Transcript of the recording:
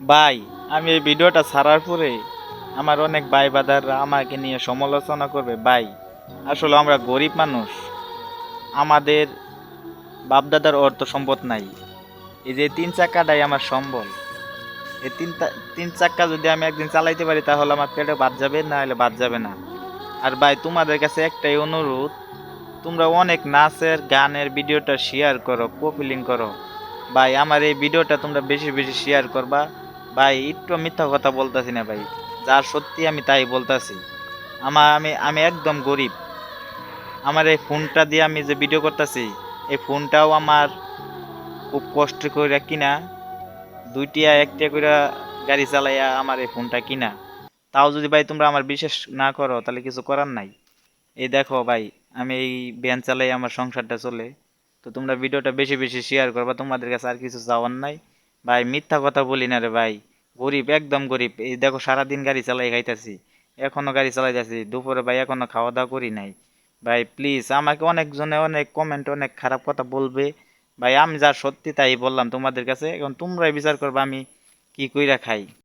ভাই, আমি এই ভিডিওটা ছাড়ার পরে আমার অনেক ভাই বাদাররা আমাকে নিয়ে সমালোচনা করবে। ভাই, আসলে আমরা গরিব মানুষ। আমাদের বাপদাদার অর্থ সম্পদ নাই। এই যে তিন চাকাটাই আমার সম্বল। এই তিন তিন চাক্কা যদি আমি একদিন চালাইতে পারি, তাহলে আমার পেটে বাদ যাবে না হলে বাদ যাবে না। আর ভাই, তোমাদের কাছে একটাই অনুরোধ, তোমরা অনেক নাচের, গানের ভিডিওটা শেয়ার করো কপিলিং করো। ভাই, আমার এই ভিডিওটা তোমরা বেশি বেশি শেয়ার করবা। ভাই, একটু মিথ্যা কথা বলতাছি না ভাই। যা সত্যি আমি তাই বলতাছি। আমার আমি আমি একদম গরিব। আমার এই ফোনটা দিয়ে আমি যে ভিডিও করতেছি, এই ফোনটাও আমার খুব কষ্ট করে কিনা, দুইটিয়া একটা করে গাড়ি চালাইয়া আমার এই ফোনটা কিনা। তাও যদি ভাই তোমরা আমার বিশেষ না করো, তাহলে কিছু করার নাই। এই দেখো ভাই, আমি এই ভ্যান চালাই আমার সংসারটা চলে। তো তোমরা ভিডিওটা বেশি বেশি শেয়ার করবা, তোমাদের কাছে আর কিছু চাওয়ার নাই। ভাই, মিথ্যা কথা বলি না রে ভাই। গরিব, একদম গরিব। এই দেখো, সারাদিন গাড়ি চালাই খাইতেছি, এখনও গাড়ি চালাইতেছি, দুপুরে ভাই এখনও খাওয়া দাওয়া করি নাই। ভাই প্লিজ আমাকে অনেকজনে অনেক কমেন্ট অনেক খারাপ কথা বলবে। ভাই, আমি যা সত্যি তাই বললাম তোমাদের কাছে, এখন তোমরাই বিচার করবে আমি কী কইরা খাই।